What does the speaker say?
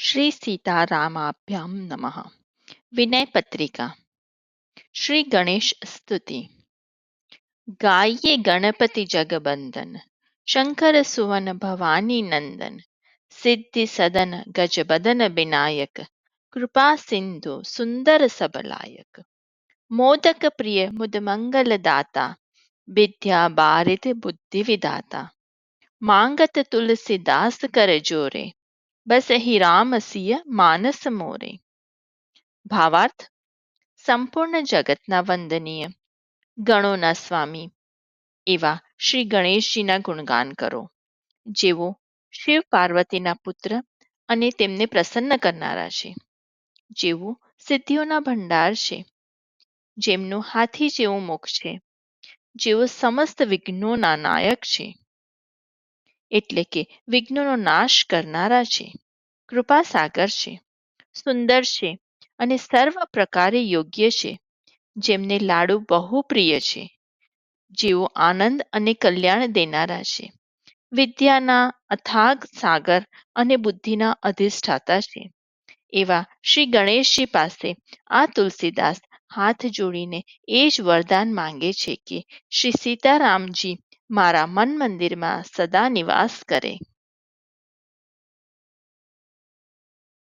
શ્રી સીતારામાભ્યામ નમઃ વિનય પત્રિકા શ્રી ગણેશ સ્તુતિ ગાયે ગણપતિ જગબંધન શંકર સુવન ભવાની નંદન સિદ્ધિ સદન ગજબદન વિનાયક કૃપા સિંધુ સુંદર સબલાયક મોદક પ્રિય મુદ મંગલ દાતા વિદ્યા બારિત બુદ્ધિ વિધાતા માંગત તુલસીદાસ કર જોરે બસ અહીં રામ સિય માનસ મોરે ભાવાર્થ સંપૂર્ણ જગતના વંદનીય ગણોના સ્વામી એવા શ્રી ગણેશજીના ગુણગાન કરો જેઓ શિવ પાર્વતીના પુત્ર અને તેમને પ્રસન્ન કરનારા છે જેઓ સિદ્ધિઓના ભંડાર છે જેમનું હાથી જેવો મુખ છે જેઓ સમસ્ત વિઘ્નોના નાયક છે એટલે કે વિઘ્નોનો નાશ કરનારા છે કૃપા સાગર છે, સુંદર છે અને સર્વ પ્રકારે યોગ્ય છે. જેમને લાડુ બહુ પ્રિય છે, જેઓ આનંદ અને કલ્યાણ દેનારા છે. વિદ્યાના અથાગ સાગર અને બુદ્ધિના અધિષ્ઠાતા છે. એવા શ્રી ગણેશજી પાસે આ તુલસીદાસ હાથ જોડીને એ જ વરદાન માંગે છે કે શ્રી સીતારામજી મારા મન મંદિરમાં સદા નિવાસ કરે.